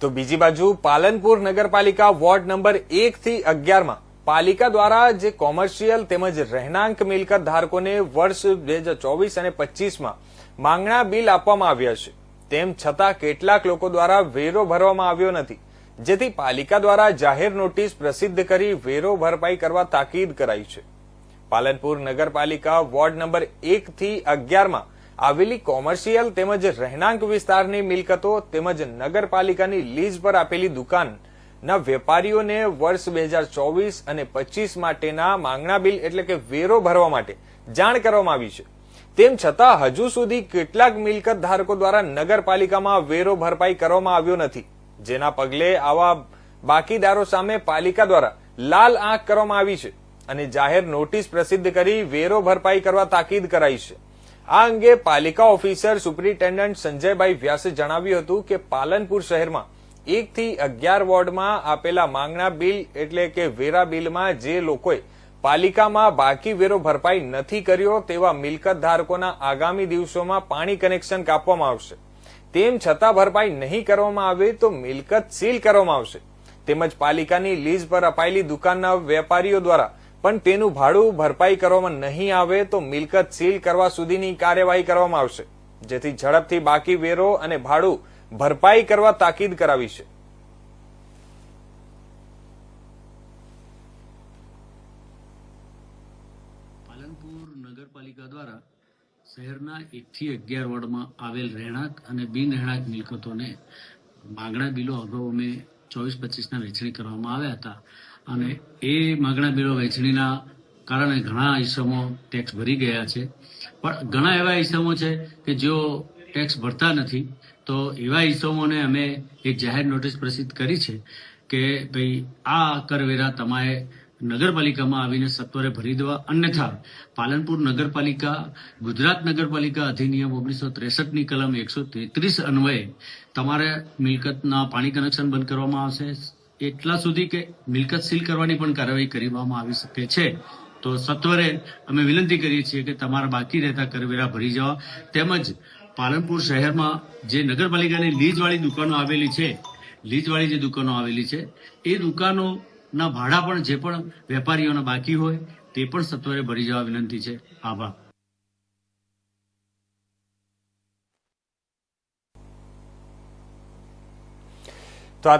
તો બીજી બાજુ પાલનપુર નગરપાલિકા વોર્ડ નંબર એક થી અગિયારમાં પાલિકા દ્વારા જે કોમર્શિયલ તેમજ રહેણાંક મિલકત ધારકોને વર્ષ બે હજાર ચોવીસ અને પચીસમાં માંગણા બિલ આપવામાં આવ્યા છે. તેમ છતાં કેટલાક લોકો દ્વારા વેરો ભરવામાં આવ્યો નથી. જેથી પાલિકા દ્વારા જાહેર નોટિસ પ્રસિદ્ધ કરી વેરો ભરપાઈ કરવા તાકીદ કરાઈ છે. પાલનપુર નગરપાલિકા વોર્ડ નંબર એક થી અગિયારમાં આવેલી કોમર્શિયલ તેમજ રહેણાંક વિસ્તારની મિલકતો તેમજ નગરપાલિકાની લીઝ પર આપેલી દુકાનના વેપારીઓને વર્ષ બે હજાર ચોવીસ અને પચીસ માટેના માંગણા બિલ એટલે કે વેરો ભરવા માટે જાણ કરવામાં આવી છે. તેમ છતાં હજુ સુધી કેટલાક મિલકત ધારકો દ્વારા નગરપાલિકામાં વેરો ભરપાઈ કરવામાં આવ્યો નથી. જેના પગલે આવા બાકીદારો સામે પાલિકા દ્વારા લાલ આંખ કરવામાં આવી છે અને જાહેર નોટિસ પ્રસિદ્ધ કરી વેરો ભરપાઈ કરવા તાકીદ કરાઈ છે. આ અંગે પાલિકા ઓફિસર સુપ્રિન્ટેન્ડન્ટ સંજયભાઈ વ્યાસે જણાવ્યું હતું કે પાલનપુર શહેરમાં એક થી અગિયાર વોર્ડમાં આપેલા માંગણા બિલ એટલે કે વેરા બિલમાં જે લોકોએ પાલિકામાં બાકી વેરો ભરપાઈ નથી કર્યો તેવા મિલકત ધારકોના આગામી દિવસોમાં પાણી કનેક્શન કાપવામાં આવશે. તેમ છતાં ભરપાઈ નહીં કરવામાં આવે તો મિલકત સીલ કરવામાં આવશે. તેમજ પાલિકાની લીઝ પર અપાયેલી દુકાનના વેપારીઓ દ્વારા પણ તેનું ભાડું ભરપાઈ કરવામાં નહીં આવે તો મિલકત સીલ કરવા સુધીની કાર્યવાહી કરવામાં આવશે, જેથી ઝડપથી બાકી વેરો અને ભાડું ભરપાઈ કરવા તાકીદ કરાવી છે. પાલનપુર નગરપાલિકા દ્વારા શહેરના એકથી અગિયાર વોર્ડમાં આવેલ રહેણાંક અને બિન રહેણાંક મિલકતોને માગણા બિલો અગાઉ અમે ચોવીસ પચીસના વેચણી કરવામાં આવ્યા હતા. અને એ માગણા બિલો વહેંચણીના કારણે ઘણા ઈસમો ટેક્સ ભરી ગયા છે. પણ ઘણા એવા ઈસમો છે કે જેઓ ટેક્સ ભરતા નથી. તો એવા ઈસમોને અમે એક જાહેર નોટિસ પ્રસિદ્ધ કરી છે કે ભાઈ આ કરવેરા તમારે નગરપાલિકામાં આવીને સત્વરે ભરી દેવા. અન્યથા પાલનપુર નગરપાલિકા, ગુજરાત નગરપાલિકા અધિનિયમ ઓગણીસો ત્રેસઠની કલમ એકસો તેત્રીસ અન્વયે તમારે મિલકતના પાણી કનેક્શન બંધ કરવામાં આવશે. એટલા સુધી કે મિલકત સીલ કરવાની પણ કાર્યવાહી કરવામાં આવી શકે છે. તો સત્વરે અમે વિનંતી કરીએ છીએ કે તમારા બાકી રહેતા કરવેરા ભરી જવા. તેમજ પાલનપુર શહેરમાં જે નગરપાલિકાની લીઝવાળી દુકાનો આવેલી છે, લીઝવાળી જે દુકાનો આવેલી છે, એ દુકાનોના ભાડા પણ જે પણ વેપારીઓના બાકી હોય, તે પણ સત્વરે ભરી જવા વિનંતી છે. આભાર. તો